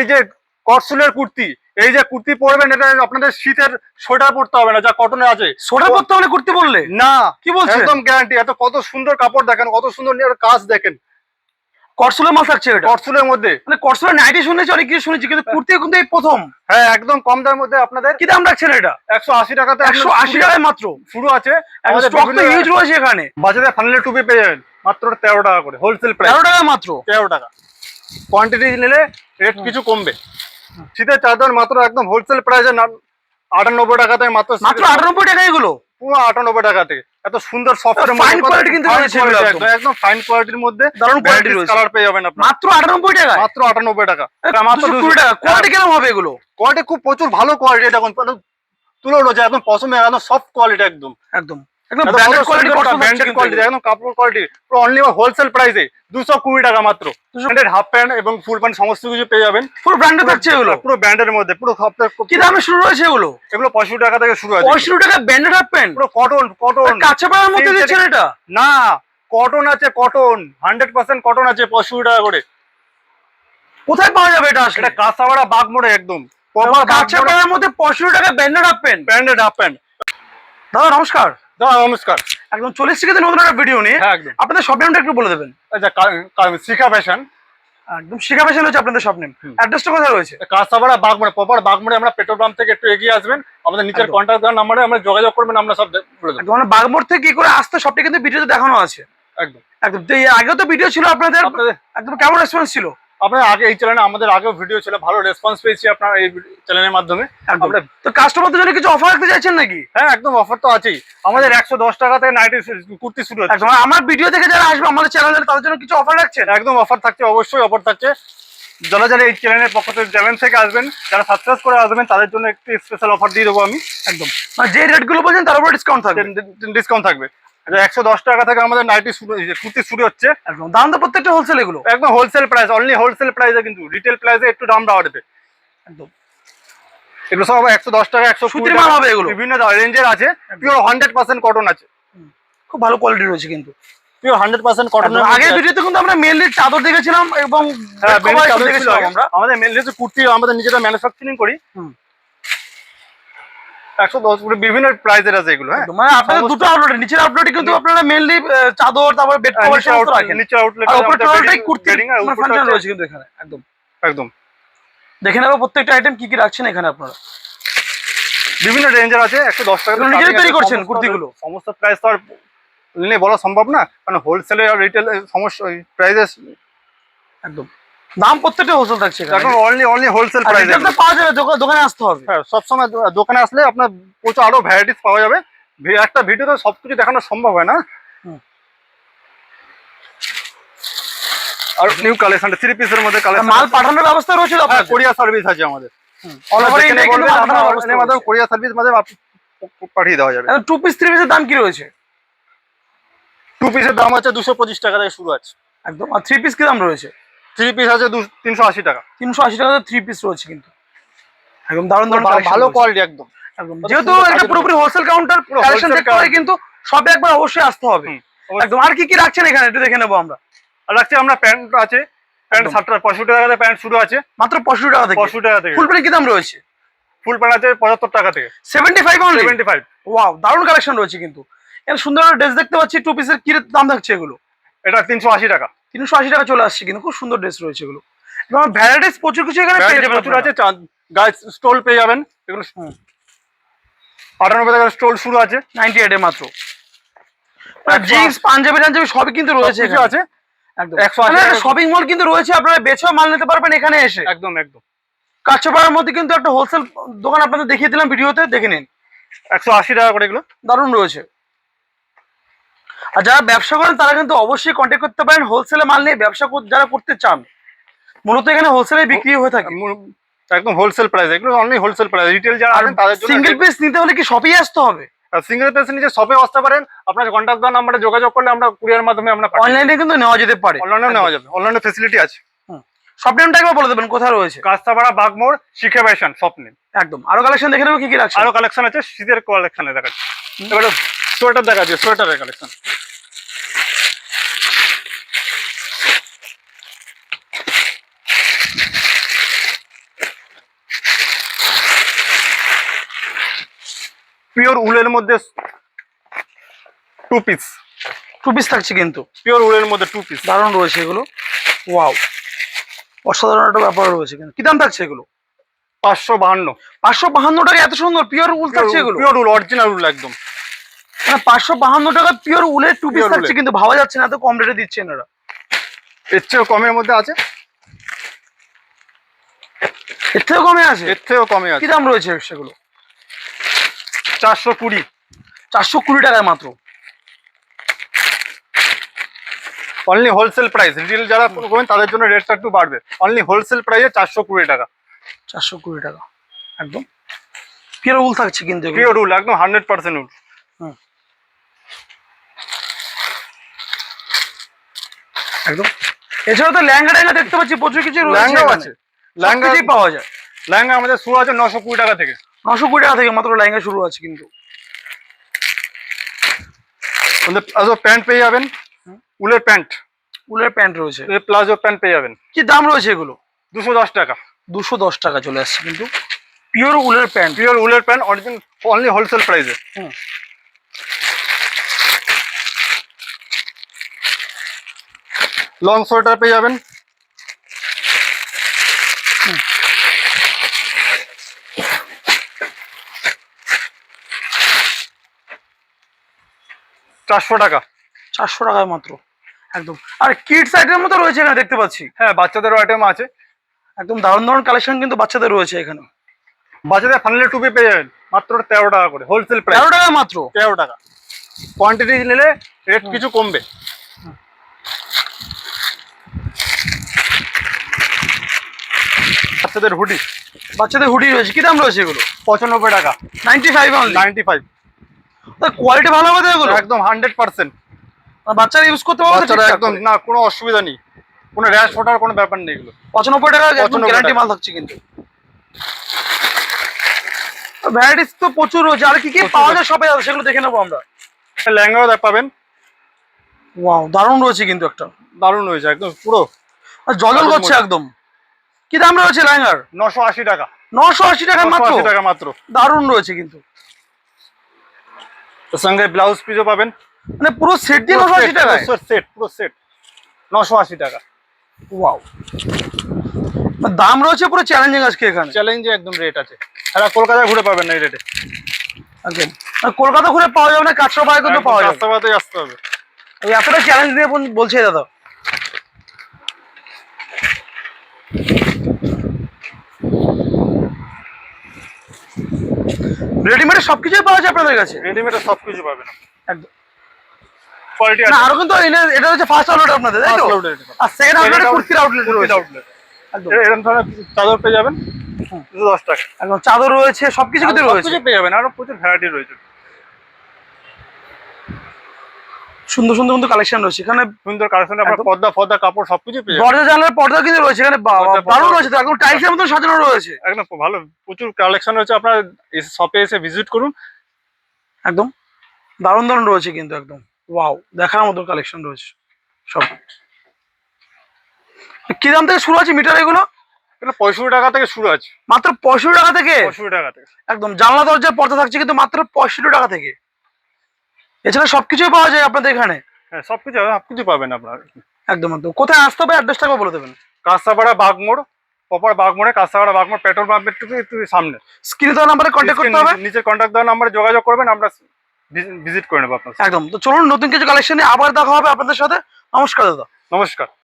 এই যে করসুলের কুর্তি এই যে কুর্তি পরবেন এটা আপনাদের শীতের সোয়েটার পরতে হবে না যা কটনে আছে। সোটা পড়তে হলে করতে বললে না। কি বলছেন? একদম গ্যারান্টি এত কত সুন্দর কাপড় দেখেন কত সুন্দর নিয়ে কাজ দেখেন। করসুলের মাল থাকছে এটা? করসুলের মধ্যে। মানে করসুলের নাইটি শুনেছি অনেক কিছু শুনেছি কিন্তু কুর্তি কিন্তু এই প্রথম। হ্যাঁ একদম কম দামের মধ্যে আপনাদের কি দাম রাখছেন এটা? একশো আশি টাকাতে একশো আশি টাকায় মাত্র? শুরু আছে। স্টক তো হিউজ রয়েছে এখানে। বাজারে ফানেলের টুপি পেয়ে যাবেন। মাত্র তেরো টাকা করে হোলসেল প্রাইস তেরো টাকা মাত্র? তেরো টাকা। কোয়ান্টিটি নিলে রেট কিছু কমবে। শীতের চাদর মাত্র একদম হোলসেল প্রাইসে আটানব্বই টাকা থেকে মাত্র মাত্র আটানব্বই টাকা এগুলো? পুরো আটানব্বই টাকা থেকে। এত সুন্দর সফট কিন্তু রয়েছে একদম। ফাইন কোয়ালিটির মধ্যে দারুণ quality রয়েছে। কালার পেয়ে যাবেন আপনি মাত্র আটানব্বই টাকা মাত্র আটানব্বই টাকা। মাত্র কুড়ি টাকা। কোয়ালিটি কেমন হবে এগুলো? কোয়ালিটি খুব প্রচুর ভালো কোয়ালিটি দেখুন তুলে উঠেছে একদম পছন্দ একদম সফট কোয়ালিটি একদম। একদম। একদম ব্র্যান্ডেড কোয়ালিটি একদম কাপড় কোয়ালিটি পুরো অনলি হোলসেল প্রাইসে দুশো কুড়ি টাকা মাত্র। ব্র্যান্ডেড হাফ প্যান্ট এবং ফুল প্যান্ট সমস্ত কিছু পেয়ে যাবেন। ফুল ব্র্যান্ডেড থাকছে এগুলো? পুরো ব্র্যান্ডের মধ্যে পুরো সপ্তাহ কি দামে শুরু হয়েছে এগুলো? এগুলো পঁয়ষট্টি টাকা থেকে শুরু আছে। পঁয়ষট্টি টাকা ব্র্যান্ডেড হাফ প্যান্ট পুরো কটন কটন কাঁচা পাড়ার মধ্যে দিচ্ছেন এটা না কটন আছে কটন হান্ড্রেড পার্সেন্ট কটন আছে পঁয়ষট্টি টাকা করে। কোথায় পাওয়া যাবে এটা এটা কাঁচাপাড়া একদম। মধ্যে পঁয়ষট্টি টাকা branded half pant branded half pant দাদা নমস্কার। দাদা নমস্কার। একদম চল্লিশ থেকে নতুন একটা ভিডিও নিয়ে হ্যাঁ একদম। আপনাদের নেমটা একটু বলে দেবেন। আচ্ছা শিখা ফ্যাশন একদম শিখা ফ্যাশন হচ্ছে আপনাদের শপ নেম অ্যাড্রেসটা কোথায় রয়েছে? বাগমোড়ে প্রপার বাগমোড়ে আমরা পেট্রোল পাম্প থেকে একটু এগিয়ে আসবেন। আমাদের নিচের। কন্ট্যাক্ট নাম্বারে আমরা যোগাযোগ করবেন আমরা সব বলে দেবো। মানে বাগমোড় থেকে কি করে আসতে সবটা কিন্তু ভিডিওতে দেখানো আছে। একদম। একদম আগেও তো ভিডিও ছিল আপনাদের। আপনাদের একদম কেমন রেসপন্স ছিল? আপনার আগে এই চ্যানেলে আমাদের আগেও ভিডিও ছিল ভালো রেসপন্স পেয়েছি আপনার এই চ্যানেলের মাধ্যমে। তো কাস্টমারদের জন্য কিছু অফার রাখতে চাইছেন নাকি? হ্যাঁ একদম অফার তো আছেই। আমাদের একশো দশ টাকা থেকে নাইটি কুর্তি শুরু হচ্ছে। একদম। আমার ভিডিও থেকে যারা আসবে আমাদের চ্যানেলে তাদের জন্য কিছু অফার রাখছেন? একদম অফার থাকছে অবশ্যই অফার থাকছে। যারা যারা এই চ্যানেলের পক্ষ থেকে চ্যানেল থেকে আসবেন যারা সাবস্ক্রাইব করে আসবেন তাদের জন্য একটি স্পেশাল অফার দিয়ে দেবো আমি। একদম। যে রেটগুলো বলছেন তার উপরে ডিসকাউন্ট থাকবে। ডিসকাউন্ট থাকবে। একশো দশ টাকা থেকে আমাদের নাইটি কুর্তি শুরু হচ্ছে। একদম। দাম তো প্রত্যেকটা হোলসেল এগুলো। একদম হোলসেল প্রাইস অনলি হোলসেল প্রাইসে কিন্তু। রিটেল প্রাইসে একটু দাম বাড়বে একদম। এগুলো সব একশো দশ টাকা একশো হবে এগুলো। বিভিন্ন রেঞ্জের আছে। পিওর হান্ড্রেড পার্সেন্ট কটন আছে। খুব ভালো কোয়ালিটি রয়েছে কিন্তু। পিওর হান্ড্রেড পার্সেন্ট কটন আগের ভিডিওতে কিন্তু আমরা মেনলি চাদর দেখেছিলাম এবং হ্যাঁ, আমরা। আমাদের মেনলি কুর্তি আমাদের নিজেরা ম্যানুফ্যাকচারিং করি। হুম। একশো দশ করে বিভিন্ন প্রাইজের আছে এগুলো হ্যাঁ? মানে আপনাদের দুটো আউটলেট নিচের আউটলেটে কিন্তু আপনারা মেনলি চাদর তারপর বেড কভার সমস্ত রাখেন। নিচে আউটলেট উপরে টোটালটাই কুর্তি ফাংশন রয়েছে কিন্তু এখানে একদম। একদম। দেখে নেব প্রত্যেকটা আইটেম কি কি রাখছেন এখানে আপনারা। বিভিন্ন রেঞ্জের আছে একশো দশ টাকা এগুলো থেকে নিজেরাই তৈরি করছেন কুর্তিগুলো? সমস্ত প্রাইস তো আর নিয়ে বলা সম্ভব না কারণ হোলসেলে আর রিটেল সমস্যা প্রাইসেস একদম। দাম প্রত্যেকটা হোলসেল থাকছে এখন। অনলি অনলি হোলসেল প্রাইস তো পাওয়া যাবে দোকানে আসতে হবে। হ্যাঁ সবসময় দোকানে আসলে আপনার প্রচুর আরও ভ্যারাইটিস পাওয়া যাবে। একটা ভিডিওতে সবকিছু দেখানো সম্ভব হয় না। আর নিউ কালেকশন থ্রি পিসের মধ্যে কালেকশন মাল পাঠানোর ব্যবস্থা রয়েছে তো আপনাদের? কোরিয়া সার্ভিস আছে আমাদের। All over India কিন্তু কোরিয়া সার্ভিস মাধ্যমে পাঠিয়ে দেওয়া যাবে। টু পিস থ্রি পিসের দাম কি রয়েছে? টু পিসের দাম আছে দুশো পঁচিশ টাকা থেকে শুরু আছে। একদম। আর থ্রি পিস কি দাম রয়েছে? থ্রি পিস আছে তিনশো আশি টাকা। তিনশো আশি টাকা থ্রি পিস রয়েছে কিন্তু। একদম দারুণ দারুণ ভালো কোয়ালিটি একদম। একদম। যেহেতু এটা পুরোপুরি হোলসেল কাউন্টার কালেকশন দেখতে হয় কিন্তু সবে একবার অবশ্যই আসতে হবে। একদম। আর কি কি রাখছেন এখানে? একটু দেখে নেব আমরা। আর রাখছি আমরা প্যান্ট আছে। প্যান্ট টাকা পঁয়ষট্টি টাকা থেকে প্যান্ট শুরু আছে। মাত্র পঁয়ষট্টি টাকা থেকে। পঁয়ষট্টি টাকা থেকে। ফুল প্যান্ট কি দাম রয়েছে? ফুল প্যান্ট আছে পঁচাত্তর টাকা থেকে। Seventy five seventy five wow দারুণ কালেকশন রয়েছে কিন্তু। এখানে সুন্দর ড্রেস দেখতে পাচ্ছি টু পিসের কি দাম থাকছে এগুলো? এটা তিনশো আশি টাকা। তিনশো আশি টাকা চলে আসছে কিন্তু খুব সুন্দর ড্রেস রয়েছে এগুলো। এবং ভ্যারাইটিস প্রচুর কিছু এখানে পেয়ে যাবেন প্রচুর আছে। গায়ে স্টোল পেয়ে যাবেন এগুলো আটানব্বই টাকার স্টোল শুরু আছে নাইনটি এইটে মাত্র। জিন্স পাঞ্জাবি টাঞ্জাবি সবই কিন্তু রয়েছে কিছু আছে। শপিং মল কিন্তু রয়েছে আপনারা বেছেও মাল নিতে পারবেন এখানে এসে। একদম একদম। কাঁচাপাড়ার মধ্যে কিন্তু একটা হোলসেল দোকান আপনাদের দেখিয়ে দিলাম ভিডিওতে দেখে নিন। একশো আশি টাকা করে এগুলো। দারুণ রয়েছে। আর যারা ব্যবসা করেন তারা কিন্তু অবশ্যই কন্ট্যাক্ট করতে পারেন। হোলসেলে মাল নিয়ে ব্যবসা যারা করতে চান মূলত এখানে হোলসেলে বিক্রি হয়ে থাকে। একদম হোলসেল প্রাইস এগুলো অনলি হোলসেল প্রাইস রিটেল যারা আছেন তাদের জন্য সিঙ্গেল পিস নিতে হলে কি শপেই আসতে হবে? সিঙ্গেল পিস নিজে শপে আসতে পারেন। আপনার কন্ট্যাক্ট দেওয়ার নাম্বারে যোগাযোগ করলে আমরা কুরিয়ার মাধ্যমে আমরা অনলাইনে কিন্তু নেওয়া যেতে পারে। অনলাইনে নেওয়া যাবে। অনলাইনে ফেসিলিটি আছে। সব নেমটা একবার বলে দেবেন কোথায় রয়েছে? কাস্তাপাড়া বাগমোড় শিখে ফ্যাশন স্বপ্নে একদম। আরও কালেকশন দেখে নেব কি কি রাখছে আরও কালেকশন আছে শীতের কালেকশনে দেখাচ্ছি। এবারে সোয়েটার দেখাচ্ছি সোয়েটারের কালেকশন পিওর উলের মধ্যে টু পিস টু পিস থাকছে কিন্তু। পিওর উলের মধ্যে টু পিস দারুণ রয়েছে এগুলো। ওয়াও অসাধারণ একটা ব্যাপার রয়েছে কিন্তু। কি দাম থাকছে এগুলো? পাঁচশো বাহান্ন। পাঁচশো বাহান্ন টাকা এত সুন্দর পিওর উল থাকছে এগুলো? পিওর উল অরিজিনাল উল একদম। পাঁচশো বাহান্ন টাকা পিওর উলের টু পিস থাকছে কিন্তু ভাবা যাচ্ছে না এত কম রেটে দিচ্ছেন এরা এর চেয়েও কমের মধ্যে আছে? এর থেকেও কমে আছে? এর থেকেও কমে কি দাম রয়েছে সেগুলো? চারশো কুড়ি। চারশো কুড়ি টাকায় মাত্র। অনলি হোলসেল প্রাইস রিটেল যারা করবেন তাদের জন্য রেটটা একটু বাড়বে। অনলি হোলসেল প্রাইসে চারশো কুড়ি টাকা। চারশো কুড়ি টাকা। একদম। পিওর উল থাকছে কিন্তু পিওর উল একদম হান্ড্রেড পার্সেন্ট উল। একদম। এছাড়া তো ল্যাঙ্গা ট্যাঙ্গা দেখতে পাচ্ছি প্রচুর কিছু এখানে। আছে। সবকিছুই পাওয়া যায়। লেহেঙ্গা আমাদের শুরু আছে নশো কুড়ি টাকা থেকে। নশো কুড়ি টাকা থেকে মাত্র লেহেঙ্গা শুরু আছে কিন্তু। প্লাজো প্যান্ট পেয়ে যাবেন। উলের প্যান্ট উলের প্যান্ট রয়েছে। প্লাজো প্যান্ট পেয়ে যাবেন। কি দাম রয়েছে এগুলো? দুশো দশ টাকা। দুশো দশ টাকা চলে আসছে কিন্তু। পিওর উলের প্যান্ট পিওর উলের প্যান্ট অরিজিনাল অনলি হোলসেল প্রাইসে লং সোয়েটার পেয়ে যাবেন। চারশো টাকা। চারশো টাকায় মাত্র একদম। আর কিডস আইটেম মতো রয়েছে এখানে দেখতে পাচ্ছি। হ্যাঁ বাচ্চাদেরও আইটেম আছে। একদম দারুণ দারুণ কালেকশন কিন্তু বাচ্চাদের রয়েছে এখানে। বাচ্চাদের ফানলে টুপি পেয়ে যাবেন মাত্র তেরো টাকা করে হোলসেল প্রাইস তেরো টাকায় মাত্র? তেরো টাকা। কোয়ান্টিটি নিলে রেট কিছু কমবে। বাচ্চাদের হুডি বাচ্চাদের হুডি রয়েছে। কি দাম রয়েছে এগুলো? পঁচানব্বই টাকা। Ninety five ninety five quality ভালো হবে এগুলো? একদম হান্ড্রেড পার্সেন্ট বাচ্চারা ইউজ করতে পারবে বাচ্চারা একদম না কোনো অসুবিধা নেই। কোনো র্যাশ ওঠার কোনো ব্যাপার নেই এগুলো। পঁচানব্বই টাকা একদম 95 গ্যারান্টি মাল থাকছে কিন্তু। ভ্যারাইটিস তো প্রচুর রয়েছে। আর কি কি পাওয়া যায় সবাই আছে সেগুলো দেখে নেব আমরা। লেহেঙ্গাও দেখ পাবেন। ওয়াও দারুণ রয়েছে কিন্তু একটা। দারুণ রয়েছে একদম পুরো। আর জল জল করছে একদম। কি দাম রয়েছে লেহেঙ্গার? নশো আশি টাকা। নশো আশি টাকা মাত্র? টাকা মাত্র। দারুণ রয়েছে কিন্তু। সঙ্গে ব্লাউজ পিসও পাবেন। মানে পুরো সেট দিয়ে নশো আশি টাকায়? সেট পুরো সেট নশো আশি টাকা। ওয়াও দাম রয়েছে পুরো চ্যালেঞ্জিং আজকে এখানে। চ্যালেঞ্জে একদম রেট আছে। সারা কলকাতায় ঘুরে পাবেন না এই রেটে আর কলকাতা ঘুরে পাওয়া যাবে না পায়ে কিন্তু পাওয়া যাবে। আসতে হবে। ওই এতটা চ্যালেঞ্জ দিয়ে বল- বলছে দাদা। রেডিমেড সবকিছুই পাওয়া যায় আপনাদের কাছে? রেডিমেড সবকিছু পাবেন একদম। কোয়ালিটি আছে। আরও কিন্তু এটা হচ্ছে ফার্স্ট আউটলেট আপনাদের তাই তো। আর সেকেন্ড আউটলেট কুর্তির আউটলেট রয়েছে। আউটলেট এরকম ধরনের চাদর পেয়ে যাবেন? হুম। দুশো দশ টাকা। একদম চাদর রয়েছে সবকিছু কিন্তু রয়েছে। সবকিছু পেয়ে যাবেন আরও প্রচুর ভ্যারাইটি রয়েছে। সুন্দর সুন্দর কিন্তু কালেকশন রয়েছে। এখানে সুন্দর কালেকশন আপনার। পর্দা ফর্দা কাপড় সবকিছু পেয়ে যাবেন দরজা জানলার পর্দা কিন্তু রয়েছে এখানে দরজা, দারুণ রয়েছে একদম টাইলসের মতো সাজানো রয়েছে। একদম ভালো প্রচুর কালেকশন রয়েছে আপনার শপে এসে ভিজিট করুন। একদম দারুণ দারুণ রয়েছে কিন্তু একদম। ওয়াও দেখার মতো কালেকশন রয়েছে সব। কি দাম থেকে শুরু আছে মিটার এগুলো? এগুলো পঁয়ষট্টি টাকা থেকে শুরু আছে। মাত্র পঁয়ষট্টি টাকা থেকে? পঁয়ষট্টি টাকা থেকে। একদম জানলা দরজার পর্দা থাকছে কিন্তু মাত্র পঁয়ষট্টি টাকা থেকে। এছাড়া সবকিছুই পাওয়া যায় আপনাদের এখানে? হ্যাঁ সবকিছু সবকিছু পাবেন আপনার। একদম একদম। কোথায় আসতে হবে? অ্যাড্রেসটা বলে দেবেন। কাঁচাপাড়া বাগমোড় প্রপার বাগমোড়ে কাঁচাপাড়া বাগমোড় পেট্রোল পাম্পের থেকে সামনে। স্ক্রিনে দেওয়া নাম্বারে কন্ট্যাক্ট করতে হবে। নিচের কন্ট্যাক্ট দেওয়া নাম্বারে যোগাযোগ করবেন আমরা ভিজিট করে নেব আপনার একদম। তো চলুন নতুন কিছু কালেকশন নিয়ে আবার দেখা হবে আপনাদের সাথে। নমস্কার দাদা। নমস্কার।